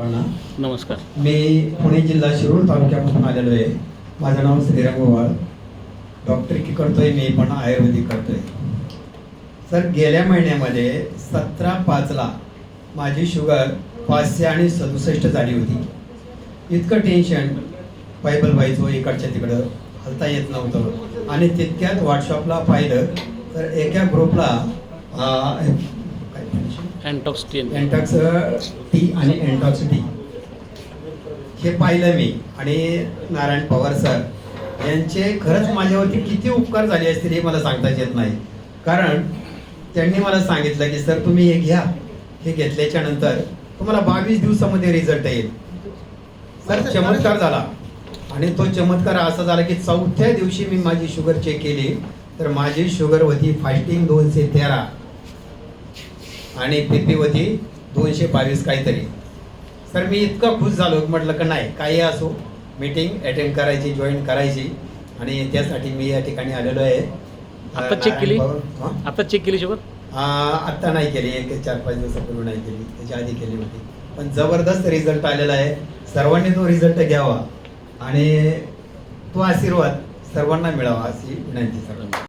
सर्वांना. नमस्कार. मी पुणे जिल्हा शिरूर तालुक्यामधून आलेलो आहे. माझं नाव श्रीराम गोवाळ. डॉक्टरकी करतोय मी पण आयुर्वेदिक करतोय. सर गेल्या महिन्यामध्ये सतरा पाचला माझी शुगर पाचशे आणि सदुसष्ट झाली होती. इतकं टेन्शन पायबल व्हायचो इकडच्या तिकडं. हलता येत नव्हतं. आणि तितक्यात व्हॉट्सअपला पाहिलं तर एका ग्रुपला अं, काय mention? अँटॉक्स टी आणि एन्टॉक्स टी हे पाहिलं मी. आणि नारायण पवार सर यांचे खरंच माझ्यावरती किती उपकार झाले असतील हे मला सांगताच येत नाही. कारण त्यांनी मला सांगितलं की सर तुम्ही हे घ्या. हे घेतल्याच्या नंतर तुम्हाला बावीस दिवसामध्ये रिझल्ट येईल. सर चमत्कार झाला. आणि तो चमत्कार असा झाला की चौथ्या दिवशी मी माझी शुगर चेक केली. तर माझी शुगर होती फास्टिंग दोनशे तेरा. आणि पीपी होती दोनशे बावीस काहीतरी. सर मी इतका खुश झालो. म्हटलं का नाही काही असो. मीटिंग अटेंड करायची जॉईन करायची. आणि त्यासाठी मी या ठिकाणी आलेलो आहे. आता check केली? आता चेक केली आ, आत्ता नाही केली. एक चार पाच दिवसापूर्वी नाही केली. त्याच्या आधी केली होती. पण जबरदस्त रिझल्ट आलेला आहे. सर्वांनी तो रिझल्ट घ्यावा. आणि तो आशीर्वाद सर्वांना मिळावा अशी विनंती सर